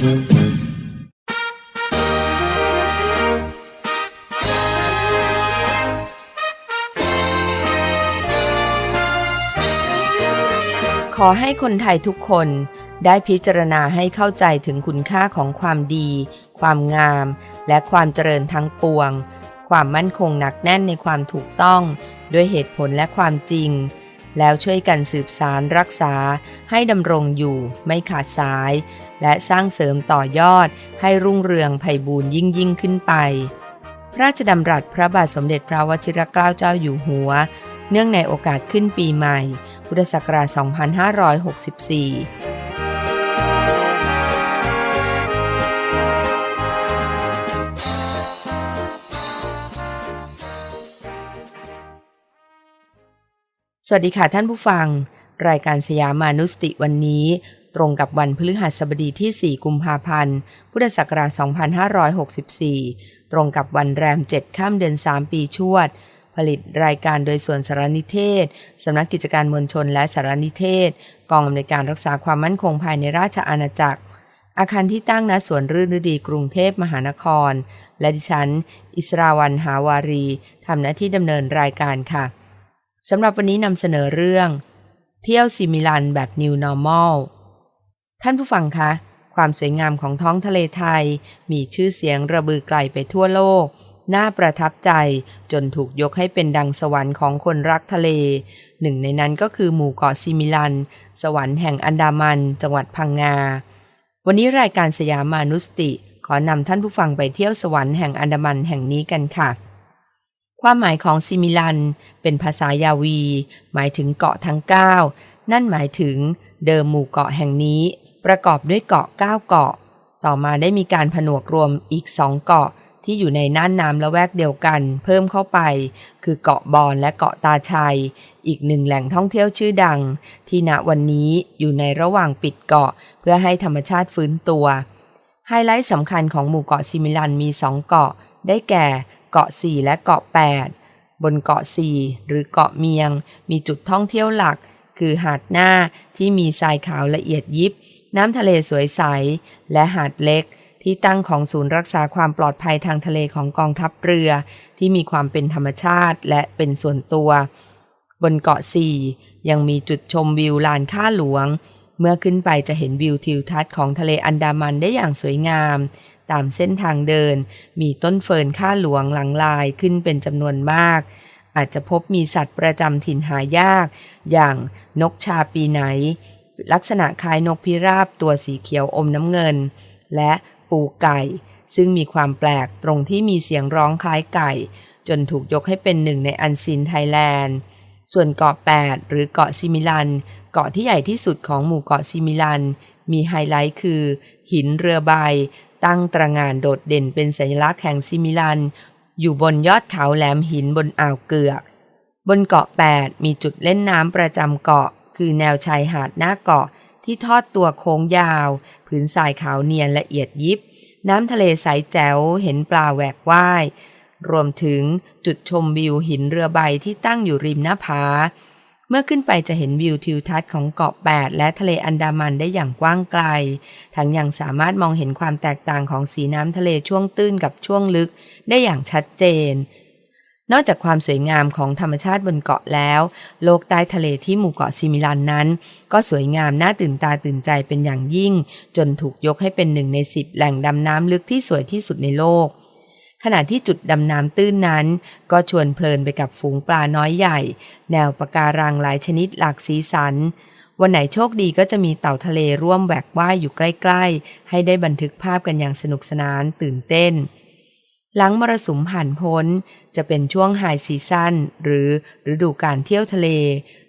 ขอให้คนไทยทุกคนได้พิจารณาให้เข้าใจถึงคุณค่าของความดี ความงาม และความเจริญทั้งปวง ความมั่นคงหนักแน่นในความถูกต้อง ด้วยเหตุผลและความจริง แล้วช่วยกันสืบสารรักษาให้ดำรงอยู่ไม่ขาดสาย และสร้างเสริมต่อยอดให้รุ่งเรืองไพบูรย์ยิ่งยิ่งขึ้นไป พระราชดำรัสพระบาทสมเด็จพระวชิรเกล้าเจ้าอยู่หัว เนื่องในโอกาสขึ้นปีใหม่ พุทธศักราช 2564สวัสดีค่ะท่านผู้ฟัง รายการสยามานุสติวันนี้ ตรงกับวันพฤหัสบดีที่ 4 กุมภาพันธ์ พุทธศักราช 2564 ตรงกับวันแรม 7 ข้ามเดือน 3 ปีชวด ผลิตรายการโดยส่วนสารนิเทศ สำนักกิจการมวลชนและสารนิเทศ กองอำนวยการรักษาความมั่นคงภายในราชอาณาจักร อาคารที่ตั้งณสวนรื่นฤดีกรุงเทพมหานคร และดิฉัน อิสราวันหาวารีทำหน้าที่ดำเนินรายการค่ะสำหรับวันนี้นำเสนอเรื่องเที่ยวซิมิลันแบบ New Normal ท่านผู้ฟังคะ ความสวยงามของท้องทะเลไทย มีชื่อเสียงระบือไกลไปทั่วโลก น่าประทับใจจนถูกยกให้เป็นดังสวรรค์ของคนรักทะเล หนึ่งในนั้นก็คือหมู่เกาะซิมิลัน สวรรค์แห่งอันดามัน จังหวัดพังงา วันนี้รายการสยามมานุสติ ขอนำท่านผู้ฟังไปเที่ยวสวรรค์แห่งอันดามันแห่งนี้กันค่ะความหมายของซิมิลัน เป็นภาษายาวี หมายถึงเกาะทั้ง 9 นั่นหมายถึงเดิมหมู่เกาะแห่งนี้ ประกอบด้วยเกาะ 9 เกาะ ต่อมาได้มีการผนวกรวมอีกสองเกาะที่อยู่ในน่านน้ำละแวกเดียวกัน เพิ่มเข้าไป คือเกาะบอนและเกาะตาชัย อีกหนึ่งแหล่งท่องเที่ยวชื่อดัง ที่ณวันนี้อยู่ในระหว่างปิดเกาะเพื่อให้ธรรมชาติฟื้นตัว ไฮไลท์สำคัญของหมู่เกาะซิมิลันมีสองเกาะ ได้แก่เกาะ 4 และเกาะ 8 บนเกาะ 4 หรือเกาะเมียง มีจุดท่องเที่ยวหลัก คือหาดหน้าที่มีทรายขาวละเอียดยิบ น้ำทะเลสวยใส และหาดเล็ก ที่ตั้งของศูนย์รักษาความปลอดภัยทางทะเลของกองทัพเรือ ที่มีความเป็นธรรมชาติและเป็นส่วนตัว บนเกาะ4ยังมีจุดชมวิวลานข้าหลวง เมื่อขึ้นไปจะเห็นวิวทิวทัศน์ของทะเลอันดามันได้อย่างสวยงาม ตามเส้นทางเดิน มีต้นเฟิร์นข้าหลวงหลังลายขึ้นเป็นจำนวนมากอาจจะพบมีสัตว์ประจำถิ่นหายาก อย่างนกชาปีไหน ลักษณะคล้ายนกพิราบตัวสีเขียวอมน้ำเงิน และปูไก่ ซึ่งมีความแปลกตรงที่มีเสียงร้องคล้ายไก่ จนถูกยกให้เป็นหนึ่งในอันซีนไทยแลนด์ ส่วนเกาะ 8 หรือเกาะซิมิลัน เกาะที่ใหญ่ที่สุดของหมู่เกาะซิมิลัน มีไฮไลท์คือ หินเรือใบ ตั้งตระหงานโดดเด่นเป็นสัญลักษณ์แห่งซิมิลัน อยู่บนยอดเขาแหลมหินบนอ่าวเกือก บนเกาะ 8 มีจุดเล่นน้ำประจำเกาะ คือแนวชายหาดหน้าเกาะที่ทอดตัวโค้งยาว ผืนทรายขาวเนียนละเอียดยิบ น้ำทะเลใสแจ๋วเห็นปลาแหวกว่าย รวมถึงจุดชมวิวหินเรือใบที่ตั้งอยู่ริมหน้าผา เมื่อขึ้นไปจะเห็นวิวทิวทัศน์ของเกาะ8และทะเลอันดามันได้อย่างกว้างไกล ทั้งยังสามารถมองเห็นความแตกต่างของสีน้ำทะเลช่วงตื้นกับช่วงลึกได้อย่างชัดเจน นอกจากความสวยงามของธรรมชาติบนเกาะแล้ว โลกใต้ทะเลที่หมู่เกาะซิมิลันนั้น ก็สวยงามน่าตื่นตาตื่นใจเป็นอย่างยิ่ง จนถูกยกให้เป็นหนึ่งในสิบแหล่งดำน้ำลึกที่สวยที่สุดในโลก ขณะที่จุดดำน้ำตื้นนั้น ก็ชวนเพลินไปกับฝูงปลาน้อยใหญ่ แนวปะการังหลายชนิดหลากสีสันวันไหนโชคดีก็จะมีเต่าทะเลร่วมแหวกว่ายอยู่ใกล้ ๆ ให้ได้บันทึกภาพกันอย่างสนุกสนานตื่นเต้น หลังมรสุมผ่านพ้น จะเป็นช่วงไฮซีซั่นหรือฤดูการเที่ยวทะเล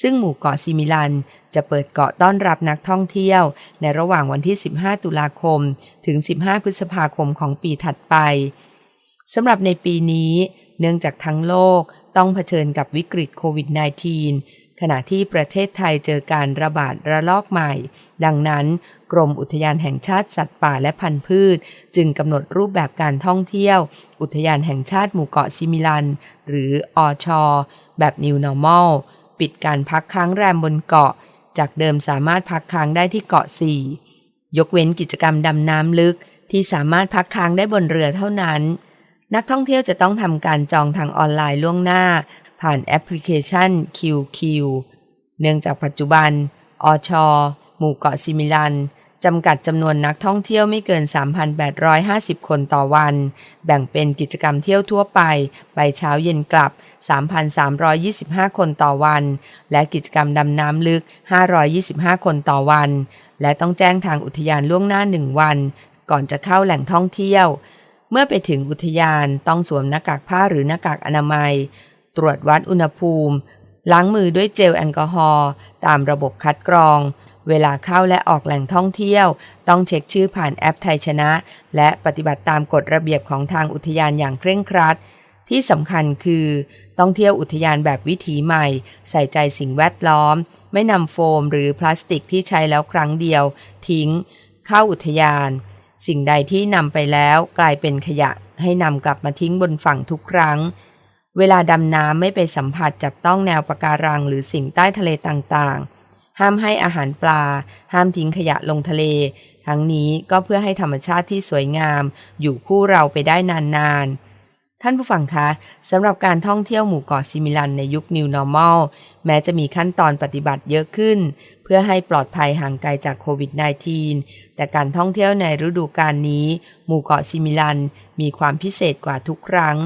ซึ่งหมู่เกาะซิมิลัน จะเปิดเกาะต้อนรับนักท่องเที่ยว ในระหว่างวันที่ 15 ตุลาคม ถึง 15 พฤษภาคมของปีถัดไปสำหรับในปีนี้ เนื่องจากทั้งโลกต้องเผชิญกับวิกฤตโควิด -19 ขณะที่ประเทศไทยเจอการระบาดระลอกใหม่ ดังนั้น กรมอุทยานแห่งชาติสัตว์ป่าและพันธุ์พืช จึงกำหนดรูปแบบการท่องเที่ยว อุทยานแห่งชาติหมู่เกาะซิมิลัน หรืออชอแบบ New Normal ปิดการพักค้างแรมบนเกาะ จากเดิมสามารถพักค้างได้ที่เกาะ 4 ยกเว้นกิจกรรมดำน้ำลึกที่สามารถพักค้างได้บนเรือเท่านั้น นักท่องเที่ยวจะต้องทำการจองทางออนไลน์ล่วงหน้า ผ่านแอปพลิเคชัน QQ เนื่องจากปัจจุบัน อช หมู่เกาะซิมิลันจำกัดจำนวนนักท่องเที่ยวไม่เกิน 3,850 คนต่อวัน แบ่งเป็นกิจกรรมเที่ยวทั่วไป ไปเช้าเย็นกลับ 3,325 คนต่อวัน และกิจกรรมดำน้ำลึก 525 คนต่อวัน และต้องแจ้งทางอุทยานล่วงหน้า 1 วัน ก่อนจะเข้าแหล่งท่องเที่ยว เมื่อไปถึงอุทยานต้องสวมหน้ากากผ้าหรือหน้ากากอนามัย ตรวจวัดอุณหภูมิ ล้างมือด้วยเจลแอลกอฮอล์ตามระบบคัดกรอง เวลาเข้าและออกแหล่งท่องเที่ยว ต้องเช็คชื่อผ่านแอปไทยชนะ และปฏิบัติตามกฎระเบียบของทางอุทยานอย่างเคร่งครัด ที่สำคัญคือ ต้องเที่ยวอุทยานแบบวิถีใหม่ ใส่ใจสิ่งแวดล้อม ไม่นำโฟมหรือพลาสติกที่ใช้แล้วครั้งเดียว ทิ้ง เข้าอุทยาน สิ่งใดที่นำไปแล้วกลายเป็นขยะให้นำกลับมาทิ้งบนฝั่งทุกครั้ง เวลาดำน้ำไม่ไปสัมผัสจับต้องแนวปะการังหรือสิ่งใต้ทะเลต่างๆ ห้ามให้อาหารปลา ห้ามทิ้งขยะลงทะเล ทั้งนี้ก็เพื่อให้ธรรมชาติที่สวยงาม อยู่คู่เราไปได้นานๆ ท่านผู้ฟังคะสำหรับการท่องเที่ยวหมู่เกาะซิมิลันในยุค New Normal แม้จะมีขั้นตอนปฏิบัติเยอะขึ้น เพื่อให้ปลอดภัยห่างไกลจากโควิด -19 แต่การท่องเที่ยวในฤดูกาลนี้ หมู่เกาะซิมิลันมีความพิเศษกว่าทุกครั้ง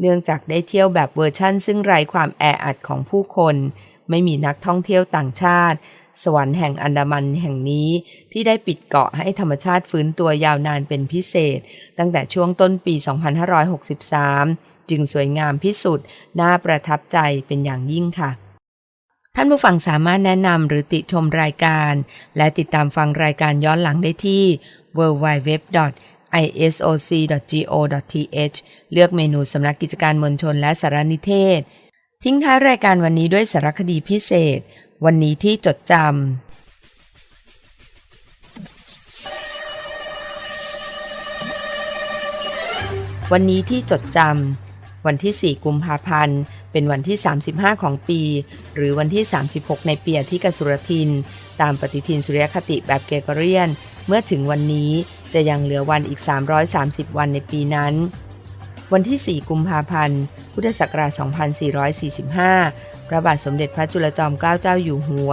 เนื่องจากได้เที่ยวแบบเวอร์ชั่น ซึ่งไร้ความแออัดของผู้คน ไม่มีนักท่องเที่ยวต่างชาติ สวรรค์แห่งอันดามันแห่งนี้ที่ได้ปิดเกาะให้ธรรมชาติฟื้นตัวยาวนานเป็นพิเศษ ตั้งแต่ช่วงต้นปี 2563 จึงสวยงามพิสุดน่าประทับใจเป็นอย่างยิ่งค่ะท่านผู้ฟังสามารถแนะนำหรือติชมรายการ และติดตามฟังรายการย้อนหลังได้ที่ www isoc.go.th เลือกเมนูสำนักกิจการมวลชนและสารนิเทศ ทิ้งท้ายรายการวันนี้ด้วยสารคดีพิเศษ วันนี้ที่จดจำวันนี้ที่จดจำวันที่ 4 กุมภาพันธ์ เป็นวันที่ 35 ของปี หรือวันที่ 36 ในปีที่กสุรทิน ตามปฏิทินสุริยคติแบบเกรกเรียน เมื่อถึงวันนี้ จะยังเหลือวันอีก 330 วันในปีนั้น วันที่ 4 กุมภาพันธ์ พุทธศักราช 2445 พระบาทสมเด็จพระจุลจอมเกล้าเจ้าอยู่หัว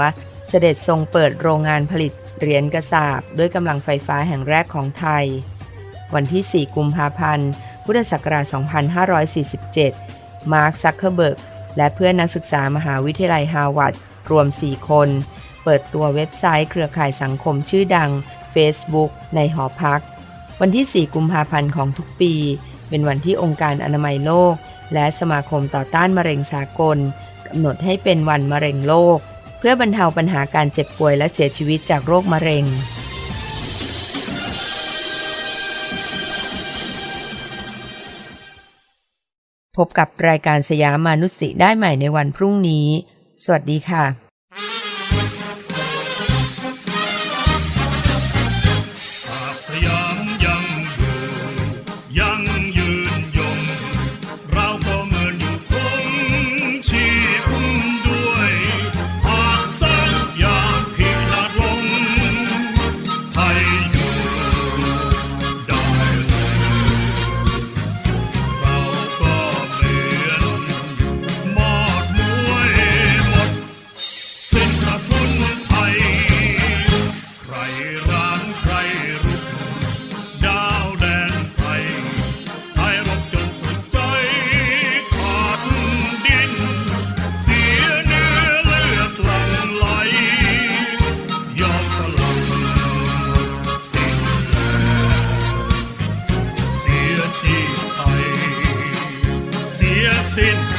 เสด็จทรงเปิดโรงงานผลิตเหรียญกระสาบด้วยกำลังไฟฟ้าแห่งแรกของไทย วันที่ 4 กุมภาพันธ์ พุทธศักราช 2547 มาร์ค ซักเคอร์เบิร์ก และเพื่อนนักศึกษามหาวิทยาลัยฮาร์วาร์ดรวม 4 คน เปิดตัวเว็บไซต์เครือข่ายสังคมชื่อดัง Facebook ในหอพัก วันที่ 4 กุมภาพันธ์ของทุกปี เป็นวันที่องค์การอนามัยโลก และสมาคมต่อต้านมะเร็งสากลกำหนดให้เป็นวันมะเร็งโลก เพื่อบรรเทาปัญหาการเจ็บป่วยและเสียชีวิตจากโรคมะเร็ง พบกับรายการสยามมานุสติได้ใหม่ในวันพรุ่งนี้ สวัสดีค่ะ sehen.